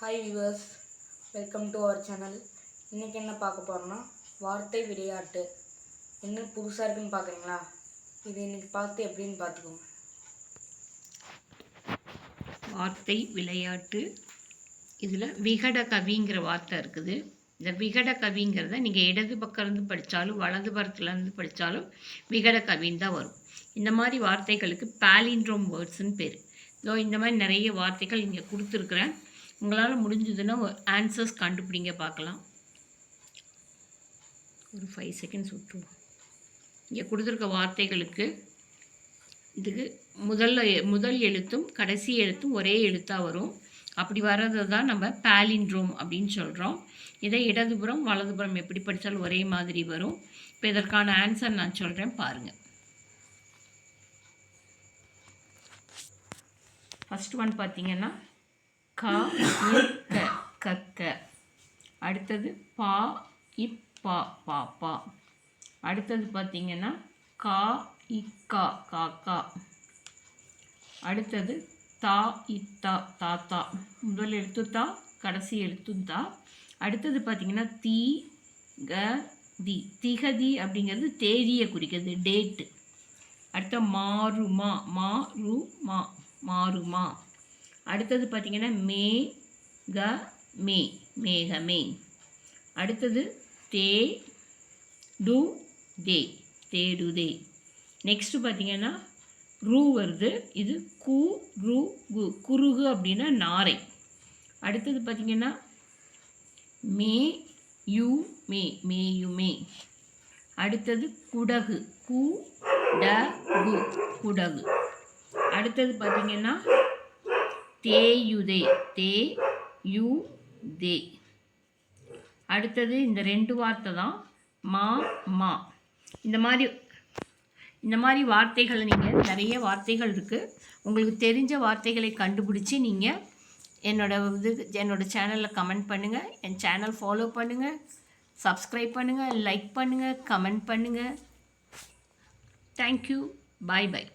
Hi viewers welcome to our channel இன்றைக்கி என்ன பார்க்க போகிறோன்னா வார்த்தை விளையாட்டு. என்ன புதுசாக இருக்குன்னு பார்க்குறீங்களா? இது இன்னைக்கு பார்த்து எப்படின்னு பார்த்துக்கோங்க. வார்த்தை விளையாட்டு. இதில் விகட கவிங்கிற வார்த்தை இருக்குது. இந்த விகட கவிங்கிறத நீங்கள் இடது பக்கம்லேருந்து படித்தாலும் வலது பக்கத்துலேருந்து படித்தாலும் விகட கவின்னு தான் வரும். இந்த மாதிரி வார்த்தைகளுக்கு பேலின்ட்ரோம் வேர்ட்ஸ்னு பேர். இதோ இந்த மாதிரி நிறைய வார்த்தைகள் இங்கே கொடுத்துருக்குறேன். உங்களால் முடிஞ்சதுன்னா ஆன்சர்ஸ் கண்டுபிடிங்க பார்க்கலாம். ஒரு ஃபைவ் செகண்ட்ஸ் விட்டுருவோம் இங்கே கொடுத்துருக்க வார்த்தைகளுக்கு இதுக்கு முதல்ல முதல் எழுத்தும் கடைசி எழுத்தும் ஒரே எழுத்தாக வரும். அப்படி வர்றது தான் நம்ம பேலின்ட்ரோம் அப்படின்னு சொல்கிறோம் இதை இடதுபுறம் வலதுபுறம் எப்படி படித்தாலும் ஒரே மாதிரி வரும். இப்போ இதற்கான ஆன்சர் நான் சொல்கிறேன் பாருங்கள் ஃபஸ்ட் ஒன் பார்த்தீங்கன்னா க இக்க கக்க அடுத்தது பா இப்பா பாப்பா அடுத்தது பார்த்தீங்கன்னா கா இக்கா காக்கா அடுத்தது தா இத்தா தாத்தா முதல் எழுத்து தா கடைசி எழுத்தும் தா. அடுத்தது பார்த்தீங்கன்னா தீ க தி. திகதி அப்படிங்கிறது தேதியை குறிக்கிறது டேட்டு அடுத்த மாறுமா மா ரு மா மாறுமா. அடுத்தது பார்த்திங்கன்னா மே க மே மேகமே அடுத்தது தே டு தே தேடுதே நெக்ஸ்ட்டு பார்த்தீங்கன்னா ரூ வருது. இது கு ரு கு. குருகு அப்படின்னா நாரை. அடுத்தது பார்த்திங்கன்னா மே யு மே மேயுமே அடுத்தது குடகு. கு ட கு. குடகு. அடுத்தது பார்த்திங்கன்னா தேயுதே தே யு தே அடுத்தது இந்த ரெண்டு வார்த்தை தான் மா மா. இந்த மாதிரி இந்த மாதிரி வார்த்தைகள் நீங்கள் நிறைய வார்த்தைகள் இருக்குது உங்களுக்கு தெரிஞ்ச வார்த்தைகளை கண்டுபிடிச்சி நீங்கள் என்னோட இது என்னோடய சேனலில் கமெண்ட் பண்ணுங்கள் என் சேனல் ஃபாலோ பண்ணுங்கள் சப்ஸ்கிரைப் பண்ணுங்கள் லைக் பண்ணுங்கள் கமெண்ட் பண்ணுங்கள் தேங்க்யூ பாய் பாய்